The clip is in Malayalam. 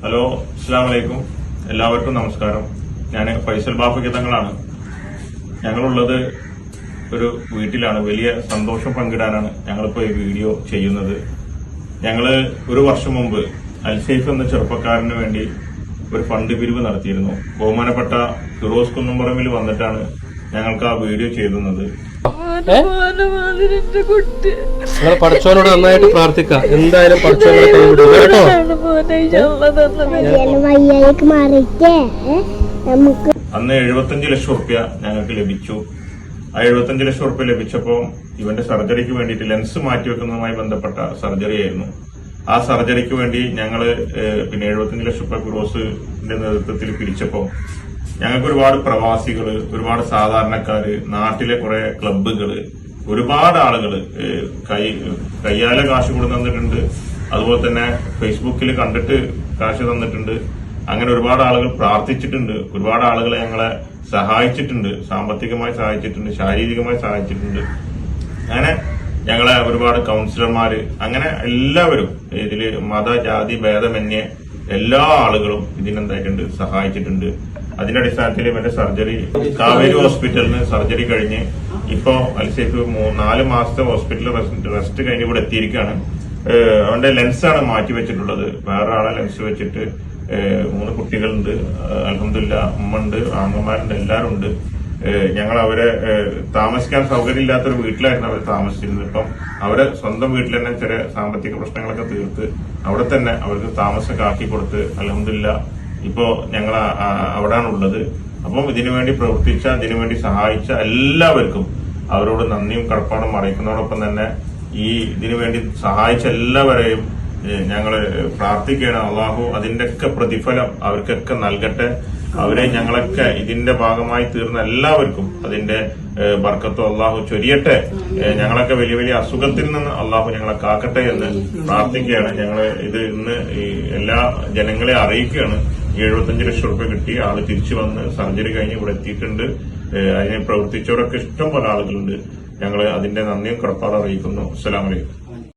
ഹലോ അസ്സാം വലൈക്കും എല്ലാവർക്കും നമസ്കാരം. ഞാൻ ഫൈസൽ ബാഫയ്ക്ക് തങ്ങളാണ്. ഞങ്ങളുള്ളത് ഒരു വീട്ടിലാണ്. വലിയ സന്തോഷം പങ്കിടാനാണ് ഞങ്ങളിപ്പോൾ ഈ വീഡിയോ ചെയ്യുന്നത്. ഞങ്ങൾ ഒരു വർഷം മുമ്പ് അൽസൈഫ് എന്ന ചെറുപ്പക്കാരന് വേണ്ടി ഒരു ഫണ്ട് പിരിവ് നടത്തിയിരുന്നു. ബഹുമാനപ്പെട്ട ഫിറോസ് കുന്നുംപറമ്പിൽ വന്നിട്ടാണ് ഞങ്ങൾക്ക് ആ വീഡിയോ ചെയ്യുന്നത് മോനമാതിരിന്റെ കുട്ടി. നിങ്ങൾ പഠിച്ചവനോട് നന്നായിട്ട് പ്രാർത്ഥിക്കാം. എന്തായാലും പഠിച്ചവനെ കൈവിടും കേട്ടോ? ആണ് മോനെ ഇജള്ള തന്നത് വയ്യാലേക്ക് മാറിയിട്ടേ ഏ, നമുക്ക് അന്ന് എഴുപത്തഞ്ച് ലക്ഷം റുപ്യ ഞങ്ങൾക്ക് ലഭിച്ചു. ആ എഴുപത്തഞ്ച് ലക്ഷം റുപ്യ ലഭിച്ചപ്പോൾ ഇവന്റെ സർജറിക്ക് വേണ്ടിയിട്ട് ലെൻസ് മാറ്റിവെക്കുന്നതുമായി ബന്ധപ്പെട്ട സർജറി ആയിരുന്നു. ആ സർജറിക്ക് വേണ്ടി ഞങ്ങൾ പിന്നെ എഴുപത്തഞ്ച് ലക്ഷം റുപ്യ ഗ്രോസിന്റെ നേതൃത്വത്തിൽ പിരിച്ചപ്പോൾ ഞങ്ങൾക്ക് ഒരുപാട് പ്രവാസികൾ ഒരുപാട് സാധാരണക്കാര് നാട്ടിലെ കുറെ ക്ലബ്ബുകൾ ഒരുപാട് ആളുകൾ കൈ കയ്യാലെ കാശ് കൊണ്ട് തന്നിട്ടുണ്ട്. അതുപോലെ തന്നെ ഫേസ്ബുക്കിൽ കണ്ടിട്ട് കാശ് തന്നിട്ടുണ്ട്. അങ്ങനെ ഒരുപാട് ആളുകൾ പ്രാർത്ഥിച്ചിട്ടുണ്ട്. ഒരുപാട് ആളുകളെ ഞങ്ങളെ സഹായിച്ചിട്ടുണ്ട്. സാമ്പത്തികമായി സഹായിച്ചിട്ടുണ്ട്. ശാരീരികമായി സഹായിച്ചിട്ടുണ്ട്. അങ്ങനെ ഞങ്ങളെ ഒരുപാട് കൗൺസിലർമാര് അങ്ങനെ എല്ലാവരും ഇതിൽ മത ജാതി ഭേദമന്യേ എല്ലാ ആളുകളും ഇതിനെന്തായിട്ടുണ്ട് സഹായിച്ചിട്ടുണ്ട്. അതിന്റെ അടിസ്ഥാനത്തിൽ ഇവന്റെ സർജറി കാവേരി ഹോസ്പിറ്റലിന് സർജറി കഴിഞ്ഞ് ഇപ്പോ മൂ- നാല് മാസത്തെ ഹോസ്പിറ്റലിൽ റെസ്റ്റ് കഴിഞ്ഞ് ഇവിടെ എത്തിയിരിക്കുകയാണ് അവന്റെ ലെൻസാണ് മാറ്റി വെച്ചിട്ടുള്ളത്. വേറെ ആളെ ലെൻസ് വെച്ചിട്ട് മൂന്ന് കുട്ടികളുണ്ട്. അലഹമില്ല അമ്മ ഉണ്ട് ആങ്ങന്മാരുണ്ട് എല്ലാവരും ഉണ്ട് ഞങ്ങൾ അവരെ താമസിക്കാൻ സൗകര്യമില്ലാത്തൊരു വീട്ടിലായിരുന്നു അവർ താമസിച്ചിരുന്നത്. ഇപ്പം അവരെ സ്വന്തം വീട്ടിൽ തന്നെ ചെറിയ സാമ്പത്തിക പ്രശ്നങ്ങളൊക്കെ തീർത്ത് അവിടെ തന്നെ അവർക്ക് താമസമൊക്കെ ആക്കി കൊടുത്ത് അലഹമില്ല ഇപ്പോ ഞങ്ങൾ അവിടെയാണ് ഉള്ളത് അപ്പം ഇതിനുവേണ്ടി പ്രവർത്തിച്ച ഇതിനുവേണ്ടി സഹായിച്ച എല്ലാവർക്കും അവരോട് നന്ദിയും കടപ്പാടും അറിയിക്കുന്നതോടൊപ്പം തന്നെ ഈ ഇതിനു വേണ്ടി സഹായിച്ച എല്ലാവരെയും ഞങ്ങൾ പ്രാർത്ഥിക്കുകയാണ്. അള്ളാഹു അതിന്റെയൊക്കെ പ്രതിഫലം അവർക്കൊക്കെ നൽകട്ടെ. അവരെ ഞങ്ങളൊക്കെ ഇതിന്റെ ഭാഗമായി തീർന്ന എല്ലാവർക്കും അതിന്റെ ബർക്കത്തോ അള്ളാഹു ചൊരിയട്ടെ. ഞങ്ങളൊക്കെ വലിയ വലിയ അസുഖത്തിൽ നിന്ന് അള്ളാഹു ഞങ്ങളെ കാക്കട്ടെ എന്ന് പ്രാർത്ഥിക്കുകയാണ്. ഞങ്ങൾ ഇത് ഇന്ന് എല്ലാ ജനങ്ങളെ അറിയിക്കുകയാണ്. എഴുപത്തഞ്ച് ലക്ഷം റുപ്യ കിട്ടി. ആൾ തിരിച്ചു വന്ന് സർജറി കഴിഞ്ഞ് ഇവിടെ എത്തിയിട്ടുണ്ട്. അതിനെ പ്രവർത്തിച്ചവരൊക്കെ ഇഷ്ടം പോലെ ആളുകളുണ്ട്. ഞങ്ങൾ അതിന്റെ നന്ദിയും കടപ്പാടും അറിയിക്കുന്നു. അസ്സലാമലൈക്കും